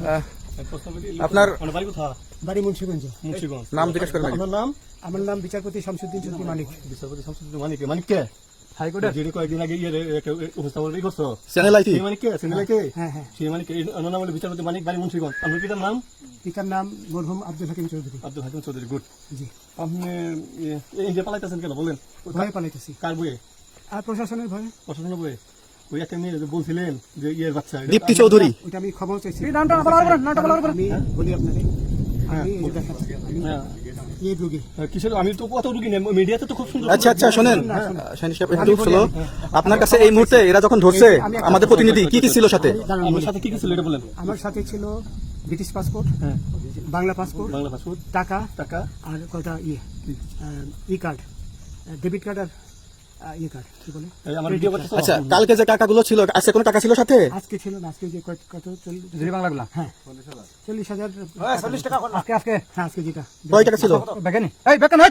আহ, আপনার বাড়ি কোথা বাড়ি মুন্সিগঞ্জ। মুন্সিগঞ্জ। নাম জিজ্ঞেস আগে। আপনার নাম আমার নাম বিচারপতি শামসুদ্দিন চৌধুরী মানিক বিচারপতি শামসুদ্দিন মানিক মানিক কে? হাইকোর্টের যিনি কয়েকদিন আগে ইয়ে উপস্থাপন করছ। চ্যানেল আইটি সেই মানিক কে? সিঙ্গেল কে? হ্যাঁ হ্যাঁ। সেই নাম হলো বিচারপতি মানিক বাড়ি মুন্সিগঞ্জ। আপনার পিতার নাম? পিতার নাম মরহুম আব্দুল হাকিম চৌধুরী। আব্দুল হাকিম চৌধুরী গুড। জি। আপনি এই যে পালাইতেছেন কেন? বলেন। ভয়ে পালাইতেছি। কার বইয়ে আর প্রশাসনের ভয়ে? প্রশাসনের বইয়ে ওই একটা মেয়ে বলছিলেন যে ইয়ের বাচ্চা দীপ্তি চৌধুরী। ওইটা আমি খবর চাইছি। নামটা বলার পরে নামটা বলার পরে বলি আপনাকে। হ্যাঁ আচ্ছা আচ্ছা আপনার কাছে এই মুহূর্তে এরা যখন ধরছে আমাদের প্রতিনিধি কি কি ছিল সাথে? আমার সাথে কি কি ছিল আমার সাথে ছিল ব্রিটিশ পাসপোর্ট হ্যাঁ। Bangla passport Bangla passport. টাকা টাকা। আর কটা ইয়ে ই কার্ড ডেবিট কার্ড আর আচ্ছা কালকে যে টাকাগুলো ছিল আজকে কোনো টাকা ছিল সাথে? আজকে ছিল না আজকে যে কত- কত চল্লিশ যদি হ্যাঁ। চল্লিশ হাজার চল্লিশ টাকা আজকে আজকে হ্যাঁ আজকে যেটা। কয় টাকা ছিল? বেকানি এই বেকান ওই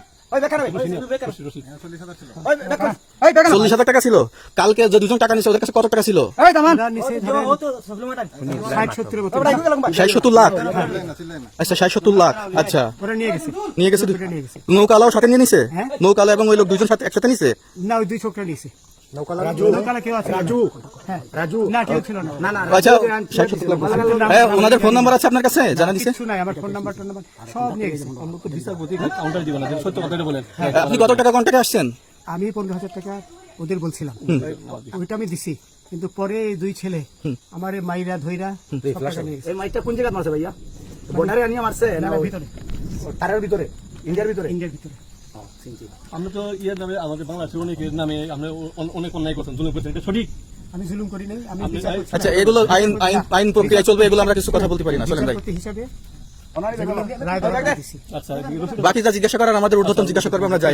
চল্লিশ হাজার টাকা ছিল। কালকে যে দুজন টাকা নিছে ওদের কাছে কত টাকা ছিল? ষাট সত্তর লাখ? আচ্ছা ষাট সত্তর লাখ। আচ্ছা। ওরা নিয়ে গেছে। নিয়ে গেছে ওরা নিয়ে গেছে। নৌকালাও সাথে নিয়ে নিছে? হ্যাঁ। নৌকালা এবং ওই লোক দুজন সাথে একসাথে নিছে? না ওই দুই ছোকরা নিয়েছে হ্যাঁ। আচ্ছা। হ্যাঁ, ওনাদের ফোন নাম্বার আছে আপনার কাছে? জানা দিছে আমার ফোন নাম্বার টোন সব নিয়ে গেছে। আমরা তো বিচারপতি কাউন্টার দিব না যদি সত্য কথাটা বলেন। আপনি কত টাকা আসছেন? আমি পনেরো হাজার টাকা ওদের বলছিলাম। ওইটা আমি দিছি। কিন্তু পরে দুই ছেলে আমার মাইরা ধইরা এই মাইকটা কোন জায়গায় মারছে ভাইয়া? বর্ডারে আনিয়ে মারছে না না, ভিতরে। তারের ভিতরে? ইন্ডিয়ার ভিতরে? ইন্ডিয়ার ভিতরে। আমরা তো ইয়ের নামে আমাদের বাংলাদেশের অনেকের নামে আমরা অনেক অন্যায় করছেন জুলুম করছেন এটা সঠিক? আমি জুলুম করি নাই আমি। আচ্ছা এগুলো আইন আইন আইন প্রক্রিয়া চলবে এগুলো আমরা কিছু কথা বলতে পারি না চলেন ভাই। হিসাবে আচ্ছা যা জিজ্ঞাসা করার আমাদের ঊর্ধ্বতন জিজ্ঞাসা করবে আমরা যাই